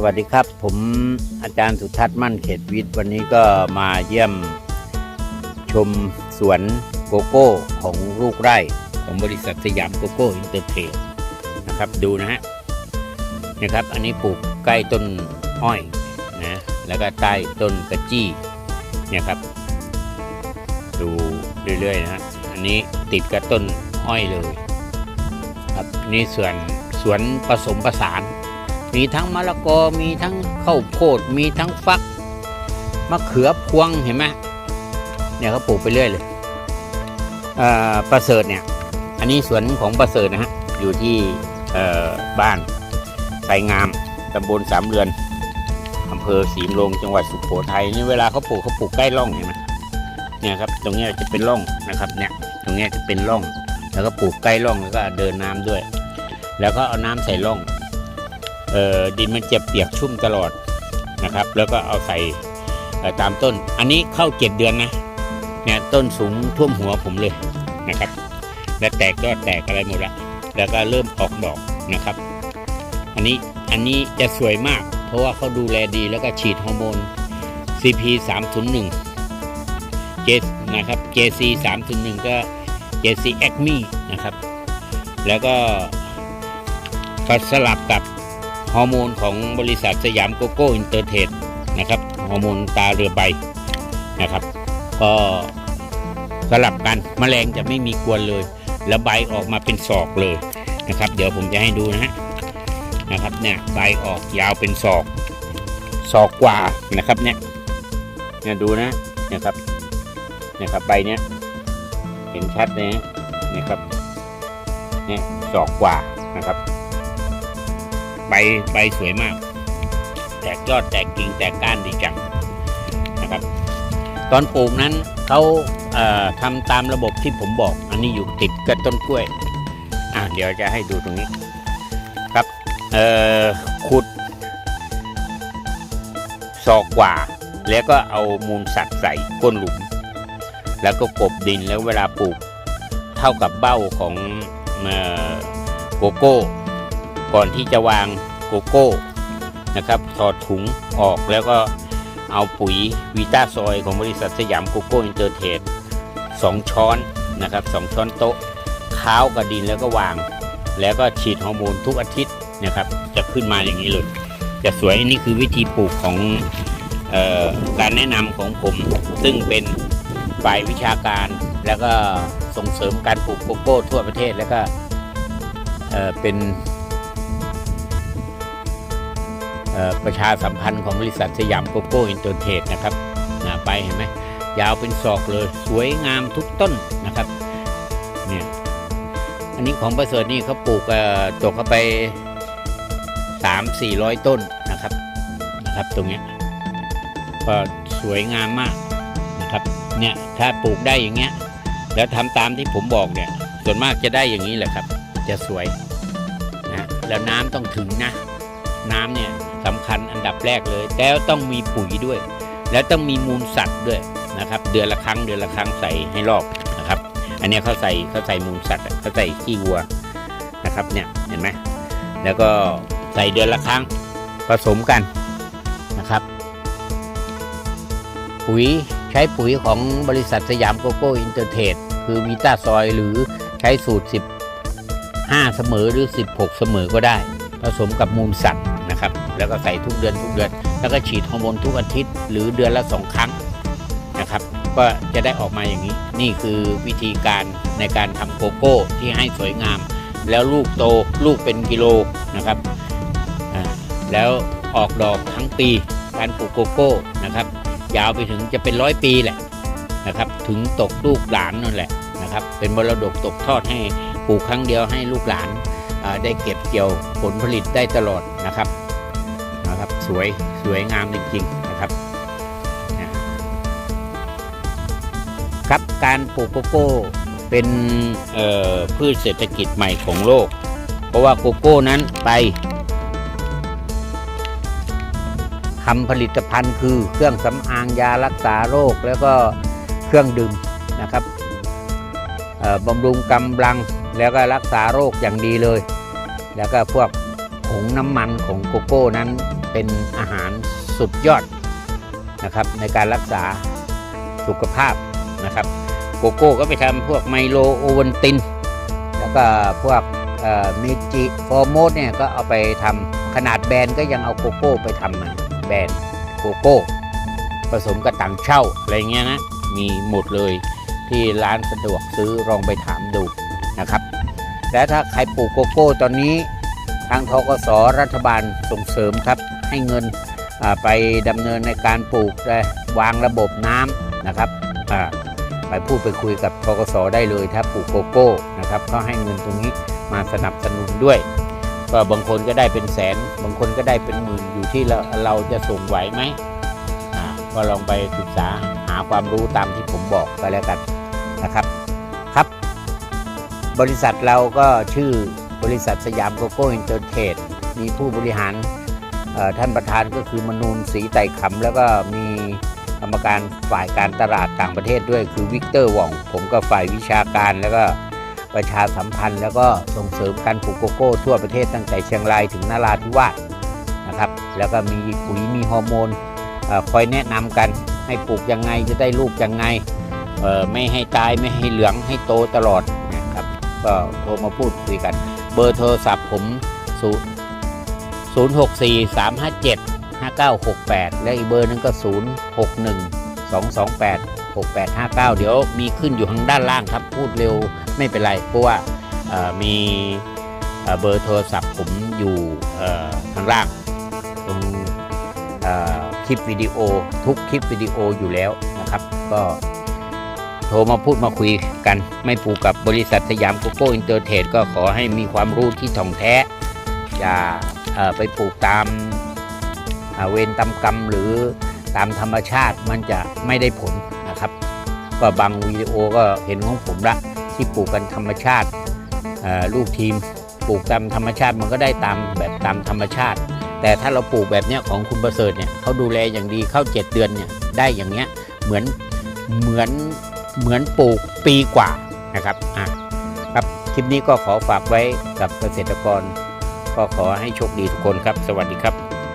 สวัสดีครับ ผมอาจารย์สุทัศน์มั่นเขตวิทย์ วันนี้ก็มาเยี่ยมชมสวนโกโก้ของลูกไร่ของบริษัทสยามโกโก้อินเตอร์เทรดนะครับดูนะฮะนะครับ อันนี้ปลูกใกล้ต้นอ้อยนะแล้วก็ใต้ต้นกระจี้เนี่ยครับ ดูเรื่อยๆนะฮะอันนี้ติดกับต้นอ้อยเลย ครับนี่ส่วนสวนผสมผสาน มีทั้งมะละกอมีทั้งข้าวโพดมีทั้งฟักมะเขือพวงเห็นไหมเนี่ยเขาปลูกไปเรื่อยเลยอ่อประเสริฐเนี่ย อันนี้สวนของประเสริฐนะฮะอยู่ที่เอ่อบ้านไสงามตำบลสามเรือนอำเภอศรีมโรงจังหวัดสุโขทัยนี่เวลาเขาปลูกเขาปลูกใกล้ร่องเห็นไหมเนี่ยครับ ตรงนี้จะเป็นร่องนะครับเนี่ยตรงนี้จะเป็นร่อง แล้วก็ปลูกใกล้ร่องแล้วก็เดินน้ำด้วย แล้วก็เอาน้ำใส่ร่อง ดินมันจะเปียกชุ่มตลอดนะครับ แล้วก็เอาใส่ตามต้น อันนี้เข้าเจ็ดเดือนนะเนี่ยต้นสูงท่วมหัวผมเลยนะครับ และแตกยอดแตกอะไรหมดละแล้วก็เริ่มออกดอกนะครับ อันนี้อันนี้จะสวยมาก เพราะว่าเขาดูแลดีแล้วก็ฉีดฮอร์โมน CP 301 J นะครับ JC 301ก็ JC Acme นะครับ แล้วก็ก็สลับกับ ฮอร์โมนของบริษัทสยามโกโก้อินเตอร์เทรดนะครับฮอร์โมนตาเรือใบนะครับ ก็สลับกันแมลงจะไม่มีกวนเลย แล้วใบออกมาเป็นศอกเลยนะครับ เดี๋ยวผมจะให้ดูนะฮะนะครับเนี่ยใบออกยาวเป็นศอกศอกกว่านะครับเนี่ยเนี่ยดูนะนี่ยครับเนี่ยครับใบเนี้ยเห็นชัดเลยนะครับเนี่ยศอกกว่านะครับ ใบใบสวยมาก แตกยอดแตกกิ่งแตกก้านดีจังนะครับ ตอนปลูกนั้นเขาเอ่อทำตามระบบที่ผมบอก อันนี้อยู่ติดกับต้นกล้วยอะเดี๋ยวจะให้ดูตรงนี้ ครับเอ่อขุดศอกกว่า แล้วก็เอามูลสัตว์ใส่ก้นหลุม แล้วก็กบดินแล้วเวลาปลูกเท่ากับเบ้าของโกโก้ ก่อนที่จะวางโกโก้นะครับถอดถุงออกแล้วก็เอาปุ๋ยวีตาซอยของบริษัทสยามโกโก้อินเตอร์เทรดสองช้อนนะครับสองช้อนโต๊ะข้าวกับดินแล้วก็วาง แล้วก็ฉีดฮอร์โมนทุกอาทิตย์นะครับ จะขึ้นมาอย่างนี้เลยจะสวยนี่คือวิธีปลูกของออการแนะนำของผม ซึ่งเป็นฝ่ายวิชาการ แล้วก็ส่งเสริมการปลูกโกโก้ทั่วประเทศแล้วก็เเป็น ประชาสัมพันธ์ของบริษัทสยามโกโก้อินเตอร์เทรดนะครับไปเห็นไหมยาวเป็นศอกเลยสวยงามทุกต้นนะครับเนี่ยอันนี้ของประเสริฐนี่เขาปลูกตกเข้าไปสามสี่ร้อยต้นนะครับนะครับตรงเนี้ยก็สวยงามมากนะครับเนี่ยถ้าปลูกได้อย่างเงี้ยแล้วทำตามที่ผมบอกเนี่ยส่วนมากจะได้อย่างนี้แหละครับ จะสวยนะแล้วน้ำต้องถึงนะ น้ำเนี่ย สำคัญอันดับแรกเลย แล้วต้องมีปุ๋ยด้วย แล้วต้องมีมูลสัตว์ด้วยนะครับ เดือนละครั้งเดือนละครั้งใส่ให้รอบนะครับ อันนี้เขาใส่เขาใส่มูลสัตว์เขาใส่ขี้วัวนะครับเนี่ยเห็นไหมแล้วก็ใส่เดือนละครั้งผสมกันนะครับ ปุ๋ยใช้ปุ๋ยของบริษัทสยามโกโก้อินเตอร์เทรดคือวีต้าซอยหรือใช้สูตร 15 เสมอหรือ 16 เสมอก็ได้ ผสมกับมูลสัตว์ นะครับ แล้วก็ใส่ทุกเดือนทุกเดือน แล้วก็ฉีดฮอร์โมนทุกอาทิตย์ หรือเดือนละสองครั้งนะครับ ก็จะได้ออกมาอย่างนี้ นี่คือวิธีการในการทำโกโก้ที่ให้สวยงาม แล้วลูกโตลูกเป็นกิโลนะครับอ่าแล้วออกดอกทั้งปีการปลูกโกโก้นะครับ ยาวไปถึงจะเป็นร้อยปีแหละนะครับ ถึงตกลูกหลานนั่นแหละนะครับ เป็นมรดกตกทอดให้ปลูกครั้งเดียวให้ลูกหลานอ่าได้เก็บเกี่ยวผลผลิตได้ตลอดนะครับ นะครับสวยสวยงามจริงๆนะครับครับการปลูกโกโก้เป็นพืชเศรษฐกิจใหม่ของโลก เพราะว่าโกโก้นั้นไปทำผลิตภัณฑ์คือเครื่องสำอางยารักษาโรคแล้วก็เครื่องดื่มนะครับบำรุงกำลังแล้วก็รักษาโรคอย่างดีเลย แล้วก็พวกผงน้ำมันของโกโก้นั้น เป็นอาหารสุดยอดนะครับในการรักษาสุขภาพนะครับ โกโก้ก็ไปทำพวกไมโลโอวันติน แล้วก็พวกมิจิฟอร์โมสเนี่ยก็เอาไปทำขนาดแบรนด์ก็ยังเอาโกโก้ไปทำมาแบรนด์โกโก้ผสมกับต่างเช่าอะไรเงี้ยนะมีหมดเลยที่ร้านสะดวกซื้อลองไปถามดูนะครับ และถ้าใครปลูกโกโก้ตอนนี้ทางทกสรัฐบาลส่งเสริมครับ ให้เงินไปดำเนินในการปลูกวางระบบน้ำนะครับไปพูดไปคุยกับทกสได้เลยถ้าปลูกโกโก้นะครับก็ให้เงินตรงนี้มาสนับสนุนด้วย ก็บางคนก็ได้เป็นแสน บางคนก็ได้เป็นหมื่นอยู่ที่เราเราจะส่งไหวไหมก็ลองไปศึกษาหาความรู้ตามที่ผมบอกก็แล้วกันนะครับครับ บริษัทเราก็ชื่อบริษัทสยามโกโก้อินเตอร์เทรดมีผู้บริหาร ท่านประธานก็คือมนูนศรีไต่ขำแล้วก็มีกรรมการฝ่ายการตลาดต่างประเทศด้วยคือวิกเตอร์หว่อง ผมก็ฝ่ายวิชาการแล้วก็ประชาสัมพันธ์ แล้วก็ส่งเสริมการปลูกโกโก้ทั่วประเทศตั้งแต่เชียงรายถึงนาราธิวาสนะครับแล้วก็มีปุ๋ยมีฮอร์โมนอคอยแนะนำกันให้ปลูกยังไงจะได้ลูกยังไงไม่ให้ตายไม่ให้เหลืองให้โตตลอดนะครับก็โทรมาพูดคุยกัน เบอร์โทรศัพท์ผม0 0 6 4 3 5 7 5 9 6 8 และอีกเบอร์หนึงก็ 0 6 1 2 2 8 6 8 5 9 เดี๋ยวมีขึ้นอยู่ทางด้านล่างครับ พูดเร็วไม่เป็นไร เพราะว่ามีเบอร์โทรศัพท์ผมอยู่ทางล่าง ตรงคลิปวิดีโอทุกคลิปวิดีโออยู่แล้วนะครับ ก็โทรมาพูดมาคุยกัน ไม่ผูกกับบริษัทสยามโกโก้อินเตอร์เทรดก็ขอให้มีความรู้ที่ถ่องแท้ อย่า ไปปลูกตามเวรตามกรรมหรือตามธรรมชาติมันจะไม่ได้ผลนะครับ ก็บางวิดีโอก็เห็นของผมละที่ปลูกกันธรรมชาติลูกทีมปลูกตามธรรมชาติมันก็ได้ตามแบบตามธรรมชาติ แต่ถ้าเราปลูกแบบเนี้ยของคุณประเสริฐเนี่ยเขาดูแลอย่างดีเข้า 7 เดือนเนี่ยได้อย่างเงี้ยเหมือนเหมือนเหมือนปลูกปีกว่านะครับอะครับคลิปนี้ก็ขอฝากไว้กับเกษตรกร ก็ขอให้โชคดีทุกคนครับ สวัสดีครับ